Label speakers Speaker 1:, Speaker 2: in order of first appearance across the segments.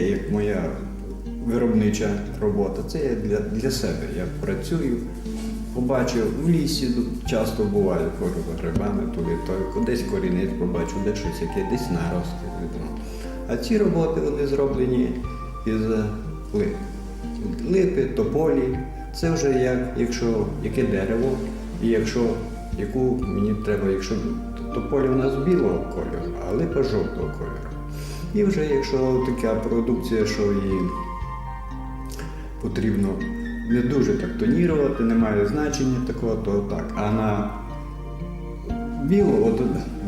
Speaker 1: Як моя виробнича робота, це є для, для себе. Я працюю, побачив в лісі часто буває хожу за грибами, туди, то десь корінець побачу, де щось яке, десь нарости. А ці роботи вони зроблені із лип. Липи, тополі. Це вже як, якщо яке дерево, і якщо яку мені треба, якщо тополі у нас білого кольору, а липа жовтого кольору. І вже якщо така продукція, що її потрібно не дуже так тонірувати, немає значення такого, то так. А на білу, от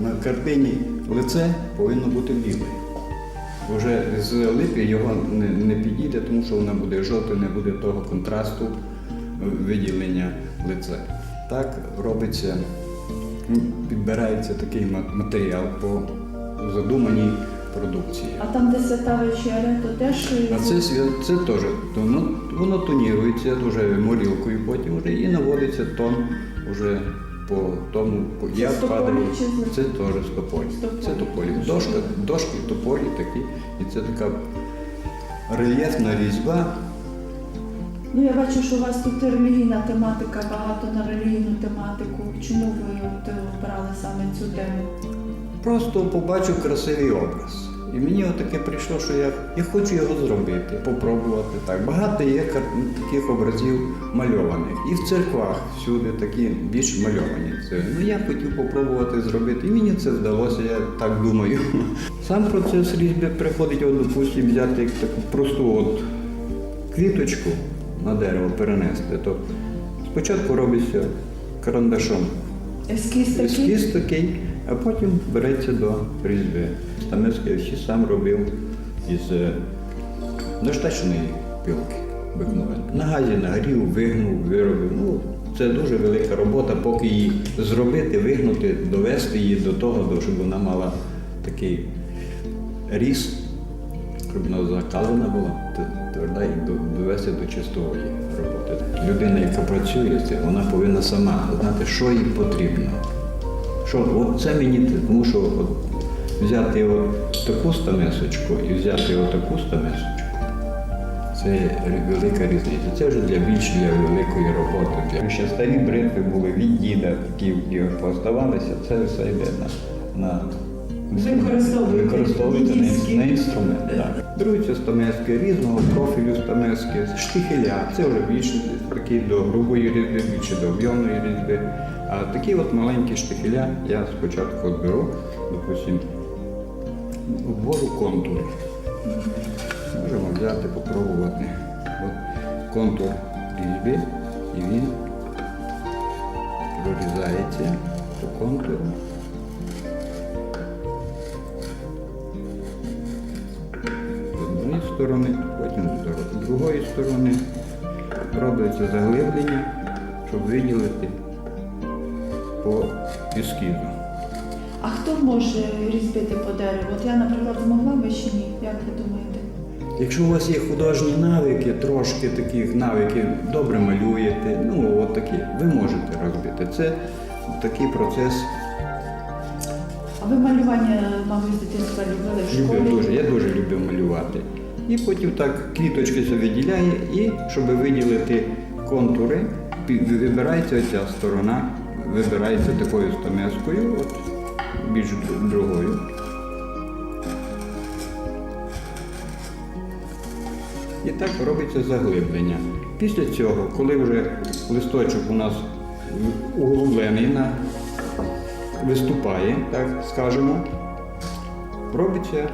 Speaker 1: на картині лице повинно бути біле. Вже з липи його не, не підійде, тому що вона буде жовта, не буде того контрасту виділення лице. Так робиться, підбирається такий матеріал по задуманій продукції.
Speaker 2: А там, де свята вечеря, то теж
Speaker 1: А це, це теж воно, воно тонірується дуже морілкою, потім вже і наводиться тон уже по тому, по-
Speaker 2: Це
Speaker 1: як
Speaker 2: тополі
Speaker 1: падає.
Speaker 2: чи з-
Speaker 1: Це теж з тополі.
Speaker 2: З.
Speaker 1: Це тополі. Дошка, дошки тополі такі. І це така рельєфна різьба.
Speaker 2: Ну я бачу, що у вас тут релігійна тематика, багато на релігійну тематику. Чому ви от обрали саме цю тему?
Speaker 1: Просто побачив красивий образ. І мені отаке прийшло, що я, я хочу його зробити, попробувати так. Багато є таких образів мальованих. І в церквах всюди такі більш мальовані. Це, ну я хотів попробувати зробити, і мені це вдалося, я так думаю. Сам процес різьби приходить, от, допустимо, взяти таку просту от квіточку на дерево перенести. То спочатку робиться карандашом
Speaker 2: Ескіз такий?
Speaker 1: Ескіз такий, а потім береться до різьби. Всі сам робив із е, пілки обикновенно. На газі нагрів, вигнув, виробив. Ну, це дуже велика робота, поки її зробити, вигнути, довести її до того, щоб вона мала такий ріс, щоб вона закалена була, тверда і довести до чистої роботи. Людина, яка працює вона повинна сама знати, що їй потрібно. Що от це мені тому що от взяти от таку стамесочку і взяти отаку стамесочку, це велика різниця. Це вже для більш для великої роботи. Ще старі бритви були від діда, такі і поставалися, це все йде на, на
Speaker 2: Використовуєте
Speaker 1: на інструмент. Так. Друзі стамески, різного профілю стамески, штихеля, це вже більше такі до грубої різьби, більше до об'ємної різьби. А такі от маленькі штихеля я спочатку беру, допустимо, ввожу контури. Можемо взяти, попробувати. От контур різьби, і він прорізається по контуру. Сторони, потім з другої сторони. Робиться заглиблення, щоб виділити по ескізу.
Speaker 2: А хто може різьбити по дереву? От я, наприклад, змогла би чи ні? Як ви думаєте?
Speaker 1: Якщо у вас є художні навики, трошки таких навиків, добре малюєте, ну от такі, ви можете розбити. Це такий процес
Speaker 2: А ви малювання, мабуть, з дитинства любили в школі?
Speaker 1: любив дуже. Я дуже любив малювати. І потім так квіточки виділяє, і щоб виділити контури, вибирається ця сторона, вибирається такою стамескою, от більш другою. І так робиться заглиблення. Після цього, коли вже листочок у нас углублений на виступає, так скажемо, робиться,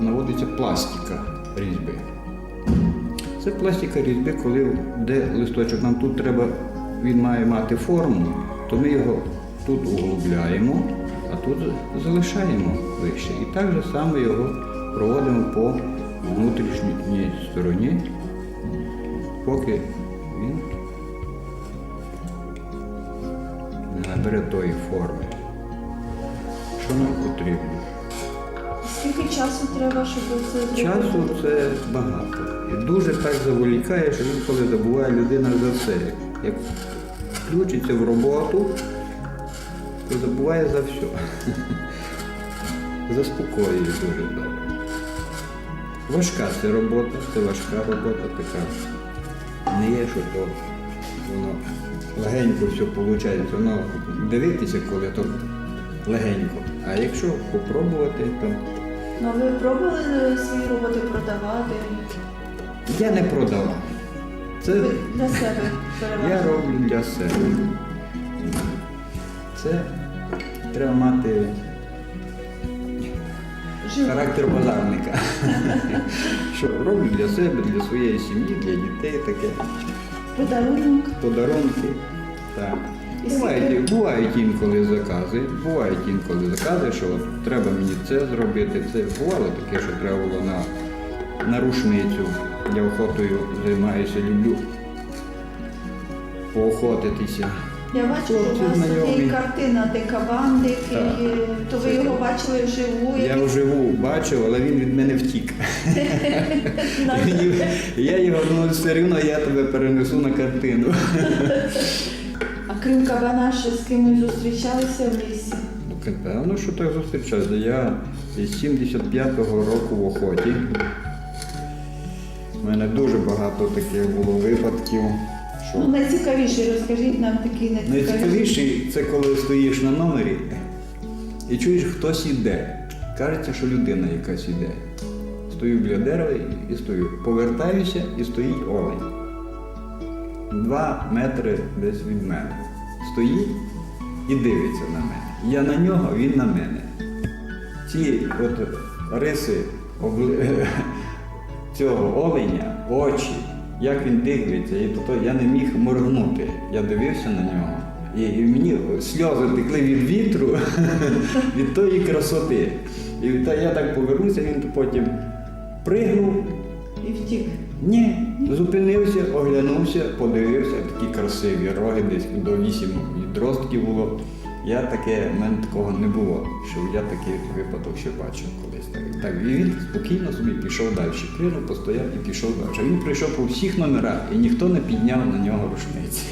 Speaker 1: наводиться пластика різьби. Це пластика різьби, коли де листочок нам тут треба, він має мати форму, то ми його тут углубляємо, а тут залишаємо вище. І так же само його проводимо по внутрішній стороні, поки він набере тої форми, що нам потрібно.
Speaker 2: Скільки часу треба, щоб це зробити?
Speaker 1: Часу це багато. Дуже так заволікає, що інколи забуває людина за все. Як включиться в роботу, то забуває за все. Заспокоює дуже добре. Важка це робота, це важка робота така. Не є, що то воно легенько все виходить. Воно дивитися, коли то легенько. А якщо попробувати, то
Speaker 2: а ви пробували свої роботи продавати?
Speaker 1: я не продавав. Це
Speaker 2: Ви для себе
Speaker 1: я роблю для себе. Це треба мати
Speaker 2: Жив-
Speaker 1: характер базарника. Що роблю для себе, для своєї сім'ї, для дітей таке.
Speaker 2: Подарунок.
Speaker 1: подарунки. Так.
Speaker 2: І
Speaker 1: Бувають, бувають інколи закази, бувають інколи закази, що от треба мені це зробити. Це бувало таке, що треба було на, на рушницю. Я охотою займаюся, люблю поохотитися.
Speaker 2: Я бачу, що у вас є картина, де кабан дикий,
Speaker 1: Так.
Speaker 2: то ви його бачили вживу.
Speaker 1: Я вживу бачив, але він від мене втік. Я його ну, все рівно я тебе перенесу на картину.
Speaker 2: А крім кабана, ще з кимось зустрічалися в лісі?
Speaker 1: Ну, Певно, що так зустрічався. Я із 75-го року в охоті. У мене дуже багато таких було випадків. Що...
Speaker 2: Ну, найцікавіший, розкажіть нам такий найцікавіший.
Speaker 1: Найцікавіший це коли стоїш на номері і чуєш, хтось іде. Кажеться, що людина якась іде. Стою біля дерева і стою. Повертаюся і стоїть олень. Два метри десь від мене. Стоїть і дивиться на мене. Я на нього, він на мене. Ці от риси обли- цього оленя, очі, як він дивиться, і то я не міг моргнути. Я дивився на нього. І, мені сльози текли від вітру, від тої красоти. І я так повернувся, він потім пригнув.
Speaker 2: І втік.
Speaker 1: Ні, зупинився, оглянувся, подивився, такі красиві роги, десь до вісім відростків було. Я таке, в мене такого не було, що я такий випадок ще бачив колись. Так, так і він спокійно собі пішов далі. Прийняв, постояв і пішов далі. Він прийшов по всіх номерах і ніхто не підняв на нього рушниці.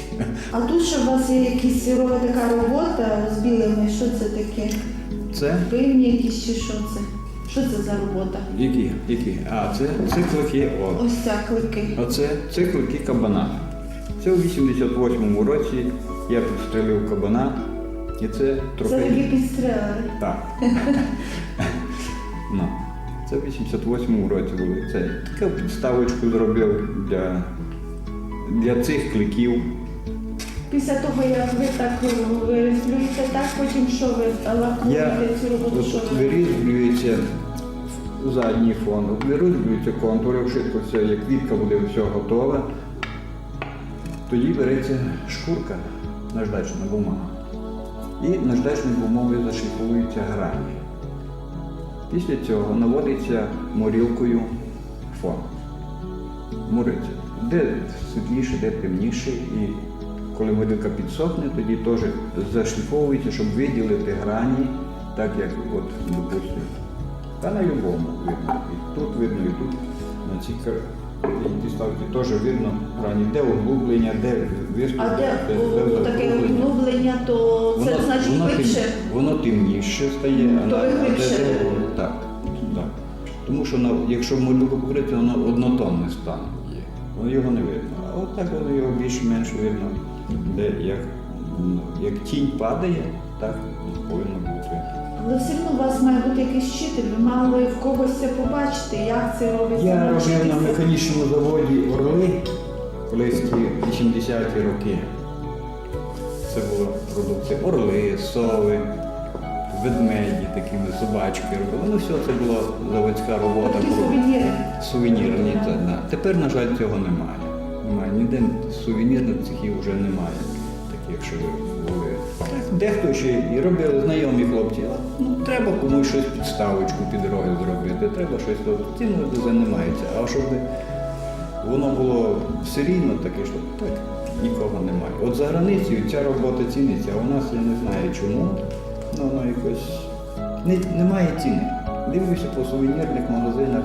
Speaker 2: А тут ще у вас є якісь ро- така робота з білими, що це таке?
Speaker 1: Це
Speaker 2: Пивні якісь чи що це? Що це за робота?
Speaker 1: які? які? А, це, це клики О.
Speaker 2: Ось.
Speaker 1: Оце це клики кабана. Це у 88-му році я підстрелив кабана, і це
Speaker 2: трохи.
Speaker 1: Це
Speaker 2: такі підстрелили.
Speaker 1: Так. ну, це в 88-му році було. Це таку підставочку зробив для, для цих кликів.
Speaker 2: Після того, як ви так вирізблюєте, так потім що ви лакуєте цю роботу, що ви?
Speaker 1: вирізблюється задній фон, вирізблюються контури, швидко все, як квітка буде все готове. Тоді береться шкурка наждачна бумага. І наждачною бумагою зашліфуються грані. Після цього наводиться морілкою фон. Мориться. Де світліше, де темніше. І коли морілка підсохне, тоді теж зашліфовується, щоб виділити грані, так як, от, допустимо, та на любому видно. І тут видно, і тут на цій підставці теж видно грані, де углублення, де виступ,
Speaker 2: А де о, таке углублення, то це
Speaker 1: Воно-
Speaker 2: значить
Speaker 1: воно, тем-
Speaker 2: глибше.
Speaker 1: воно темніше стає, а
Speaker 2: То
Speaker 1: на- а де- де- так, так. Тому що якщо мордоку покрити, воно однотонне стан є. Воно його не видно. А от так воно його більш-менш видно, де як, як тінь падає, так повинно бути.
Speaker 2: Але все одно у вас має бути якийсь вчитель, ви мали в когось це побачити, як це робиться.
Speaker 1: Я робив на механічному заводі Орли колись ті 80-ті роки. Це була продукція орли, сови, ведмеді, такими собачки робили. Ну все це була заводська робота.
Speaker 2: Такі сувеніри.
Speaker 1: Сувенірні, це, да. Тепер, на жаль, цього немає. Немає. Ніде сувенірних цехів вже немає, таких, що були. Дехто ще і робили знайомі хлопці. «А, Ну, треба комусь щось підставочку під роги зробити, треба щось то. Цим люди займаються. А щоб воно було серійно таке, що так нікого немає. От за границею ця робота ціниться, а у нас я не знаю чому. Ну, воно якось не, немає ціни. Дивлюся по сувенірних магазинах.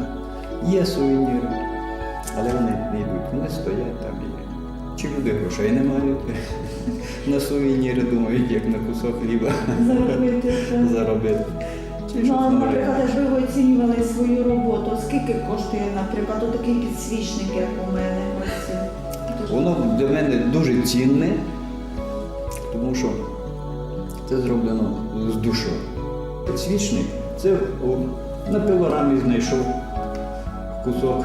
Speaker 1: Є сувеніри, але вони не йдуть. Вони стоять там і. Чи люди грошей не мають на сувеніри, думають, як на кусок хліба
Speaker 2: Заробити.
Speaker 1: заробити. Чи
Speaker 2: Ну, а наприклад, якби ви оцінювали свою роботу, скільки коштує, наприклад, такий підсвічник, як у мене? Ось,
Speaker 1: Воно для мене дуже цінне, тому що це зроблено з душою. Підсвічник це на пилорамі знайшов кусок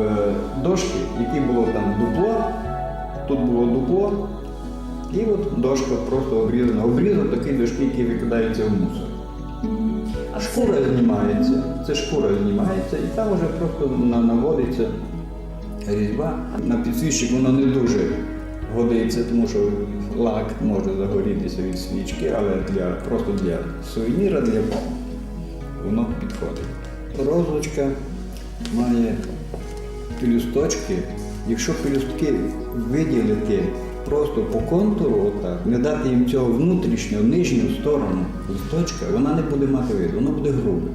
Speaker 1: е, дошки, який було там дупло, тут було дупло, і от дошка просто обрізана. Обрізок такий дошки, який викидається в мусор.
Speaker 2: А
Speaker 1: Шкура знімається, це шкура знімається, і там вже просто наводиться різьба. На підсвічник воно не дуже годиться, тому що лак може загорітися від свічки, але для, просто для сувеніра, для воно підходить. Розлучка має пелюсточки. Якщо пелюстки виділити просто по контуру, отак, не дати їм цього внутрішнього, нижню сторону листочка, вона не буде мати вид, воно буде грубе.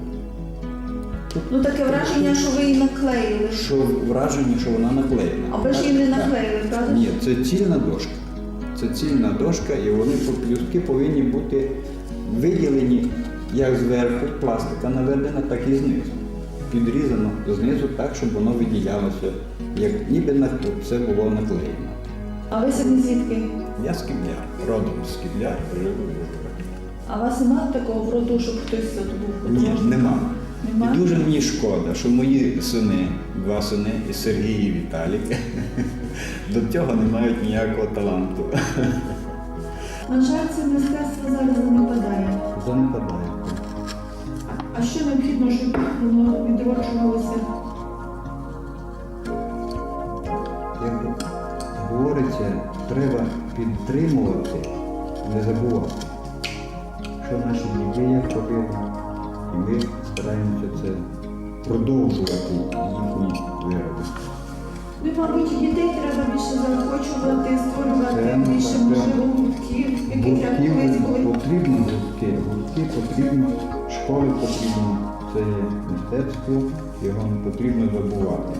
Speaker 2: Ну таке враження, що ви її наклеїли.
Speaker 1: Що враження, що вона наклеєна.
Speaker 2: А ви ж її не наклеїли, правда?
Speaker 1: Ні, це цільна дошка. Це цільна дошка, і вони по плюски повинні бути виділені як зверху пластика наведена, так і знизу. Підрізано знизу так, щоб воно виділялося, як ніби на це було наклеєно.
Speaker 2: А ви самі звідки?
Speaker 1: Я скібляр, родом з скібляр, живу в Ужгороді.
Speaker 2: А у вас немає такого в роду, щоб хтось тут був
Speaker 1: Ні, нема.
Speaker 2: Нема?
Speaker 1: І дуже мені шкода, що мої сини, два сини, і Сергій і Віталік, до цього не мають ніякого таланту.
Speaker 2: На жаль, це мистецтво зараз занепадає.
Speaker 1: Занепадає.
Speaker 2: А- що необхідно, щоб воно відроджувалося?
Speaker 1: Як говориться, треба підтримувати, не забувати, що наші діти як робили, і ми стараємося це продовжувати їхні вироби.
Speaker 2: Ну, мабуть, дітей треба більше заохочувати, створювати більше, можливо, гуртків, яких як колись були.
Speaker 1: потрібно гуртки, гуртки потрібно, школи потрібно. Це мистецтво, його не потрібно забувати.